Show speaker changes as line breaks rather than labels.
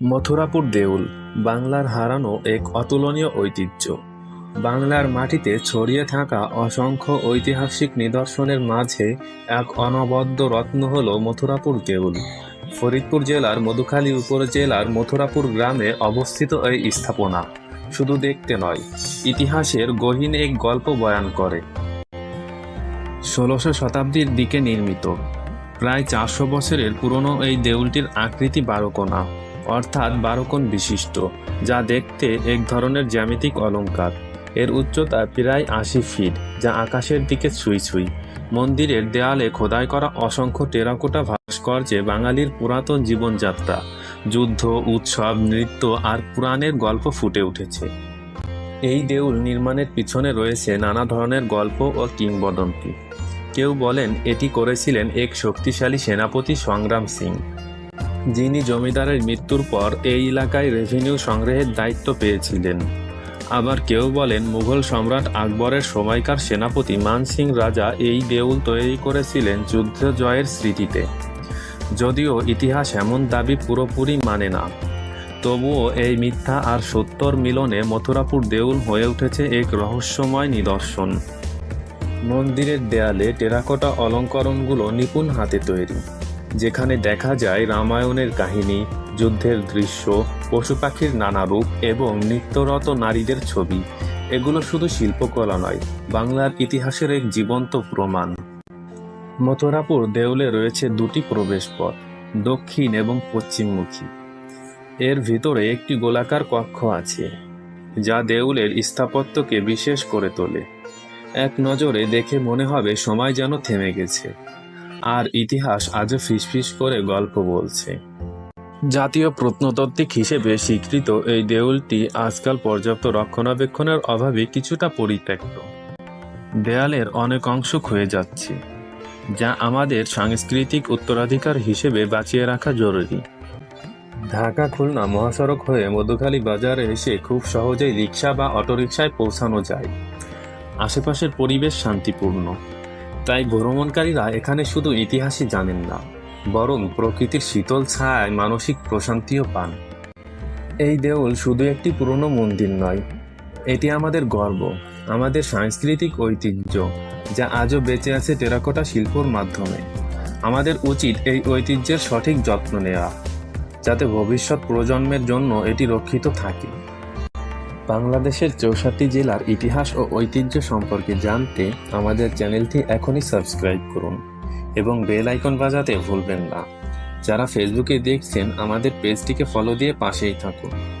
মথুরাপুর দেউল, বাংলার হারানো এক অতুলনীয় ঐতিহ্য। বাংলার মাটিতে ছড়িয়ে থাকা অসংখ্য ঐতিহাসিক নিদর্শনের মাঝে এক অনবদ্য রত্ন হল মথুরাপুর দেউল। ফরিদপুর জেলার মধুখালী উপজেলার মথুরাপুর গ্রামে অবস্থিত এই স্থাপনা। শুধু দেখতে নয়, ইতিহাসের গহীন এক গল্প বয়ান করে। ষোলোশো শতাব্দীর দিকে নির্মিত। প্রায় চারশো বছরের পুরনো এই দেউলটির আকৃতি বারোকোনা অর্থাৎ বারোকোণ বিশিষ্ট, যা দেখতে এক ধরনের জ্যামিতিক অলঙ্কার। এর উচ্চতা প্রায় আশি ফিট, যা আকাশের দিকে ছুঁই ছুঁই। মন্দিরের দেয়ালে খোদাই করা অসংখ্য টেরাকোটা ভাস্কর্যে বাঙালির পুরাতন জীবনযাত্রা, যুদ্ধ, উৎসব, নৃত্য আর পুরাণের গল্প ফুটে উঠেছে। এই দেউল নির্মাণের পিছনে রয়েছে নানা ধরনের গল্প ও কিংবদন্তি। কেউ বলেন, এটি করেছিলেন এক শক্তিশালী সেনাপতি সংগ্রাম সিং। যিনি জমিদারের মৃত্যুর পর এই এলাকায় রেভিনিউ সংগ্রহের দায়িত্ব পেয়েছিলেন। আবার কেউ বলেন, মুঘল সম্রাট আকবরের সময়কার সেনাপতি মান সিং রাজা এই দেউল তৈরি করেছিলেন যুদ্ধ জয়ের স্মৃতিতে। যদিও ইতিহাস এমন দাবি পুরোপুরি মানে না। তবুও এই মিথ্যা আর সত্যর মিলনে মথুরাপুর দেউল হয়ে উঠেছে এক রহস্যময় নিদর্শন। মন্দিরের দেয়ালে টেরাকোটা অলঙ্করণগুলো নিপুণ হাতে তৈরি। যেখানে দেখা যায় রামায়ণের কাহিনী, যুদ্ধের দৃশ্য, পশু পাখির নানা রূপ এবং নিত্যরত নারীদের ছবি। এগুলো শুধু শিল্পকলা নয়, বাংলার ইতিহাসের এক জীবন্ত প্রমাণ। মথুরাপুর দেউলে রয়েছে দুটি প্রবেশপথ, দক্ষিণ এবং পশ্চিমমুখী। এর ভিতরে একটি গোলাকার কক্ষ আছে, যা দেউলের স্থাপত্যকে বিশেষ করে তোলে। এক নজরে দেখে মনে হবে সময় যেন থেমে গেছে। আর ইতিহাস আজও ফিসফিস করে গল্প বলছে। জাতীয় প্রত্নতাত্ত্বিক হিসেবে স্বীকৃত এই দেউলটি আজকাল পর্যাপ্ত রক্ষণাবেক্ষণের অভাবে কিছুটা পরিত্যক্ত। দেয়ালের অনেক অংশ ক্ষয়ে যাচ্ছে, যা আমাদের সাংস্কৃতিক উত্তরাধিকার হিসেবে বাঁচিয়ে রাখা জরুরি। ঢাকা খুলনা মহাসড়ক হয়ে মধুখালী বাজারে এসে খুব সহজেই রিক্সা বা অটোরিকশায় পৌঁছানো যায়। আশেপাশের পরিবেশ শান্তিপূর্ণ। তাই ভ্রমণকারীরা এখানে শুধু ইতিহাসই জানেন না, বরং প্রকৃতির শীতল ছায়ায় মানসিক প্রশান্তিও পান। এই দেউল শুধু একটি পুরনো মন্দির নয়, এটি আমাদের গর্ব, আমাদের সাংস্কৃতিক ঐতিহ্য, যা আজও বেঁচে আছে টেরাকোটা শিল্পর মাধ্যমে। আমাদের উচিত এই ঐতিহ্যের সঠিক যত্ন নেওয়া, যাতে ভবিষ্যৎ প্রজন্মের জন্য এটি রক্ষিত থাকে। বাংলাদেশের চৌষট্টি জেলার ইতিহাস ও ঐতিহ্য সম্পর্কে জানতে আমাদের চ্যানেলটি এখনই সাবস্ক্রাইব করুন এবং বেল আইকন বাজাতে ভুলবেন না। যারা ফেসবুকে দেখছেন, আমাদের পেজটিকে ফলো দিয়ে পাশেই থাকুন।